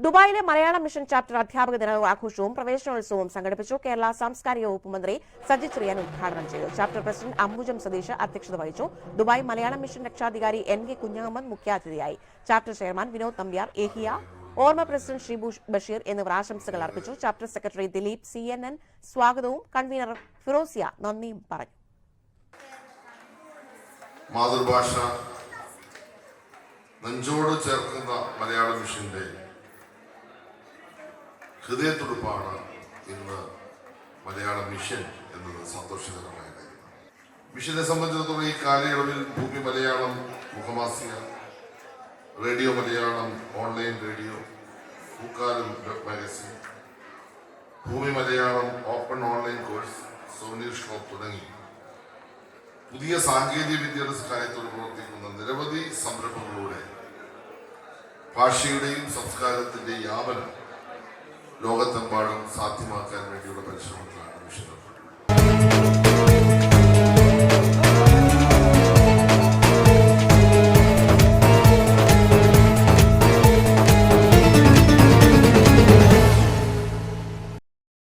ദുബായിലെ Malayalam mission chapter അധ്യാപക ദിന ആഘോഷവും പ്രവേശനോത്സവവും സംഘടിപ്പിച്ചു. കേരള സാംസ്കാരിക വകുപ്പ് മന്ത്രി സജി ചെറിയാൻ ഉദ്ഘാടനം ചെയ്തു. ചാപ്റ്റർ പ്രസിഡന്റ് അംബുജം സതീഷ് അധ്യക്ഷത വഹിച്ചു. ദുബായ് മലയാളം മിഷൻ രക്ഷാധികാരി എൻ കെ കുഞ്ഞഹമ്മദ് മുഖ്യാതിഥിയായി. ചാപ്റ്റർ ചെയർമാൻ വിനോദ് തമ്പ്യാർ ഏഹിയ ഓർമ്മ പ്രസിഡന്റ് ഷിബു ബഷീർ എന്നിവർ ആശംസകൾ അർപ്പിച്ചു. Chapter secretary Dileep C N N സ്വാഗതവും. കൺവീനർ ഫിറോസിയ നന്ദിയും പറഞ്ഞു. മാതൃഭാഷ നെഞ്ചോട് ചേർക്കുന്ന മലയാള മിഷന്റെ ഹൃദയത്തുടുപ്പാണ് ഇന്ന് മലയാള മിഷൻ എന്നത് സന്തോഷകരമായ കാര്യമാണ് മിഷനെ സംബന്ധിച്ചിടത്തോളം ഈ കാലയളവിൽ Bhoomi Malayalam മുഖമാസിക radio Malayalam online radio Pookkalam web magazine Bhoomi Malayalam open online course souvenir shop തുടങ്ങി. പുതിയ സാങ്കേതിക വിദ്യയുടെ സഹായത്തോടെ പ്രവർത്തിക്കുന്ന നിരവധി സംരംഭങ്ങളിലൂടെ ഭാഷയുടെയും സംസ്കാരത്തിന്റെയും യാപനം ലോകത്തെമ്പാടും സാധ്യമാക്കാൻ വേണ്ടിയുള്ള പരിശ്രമത്തിലാണ് മിഷൻ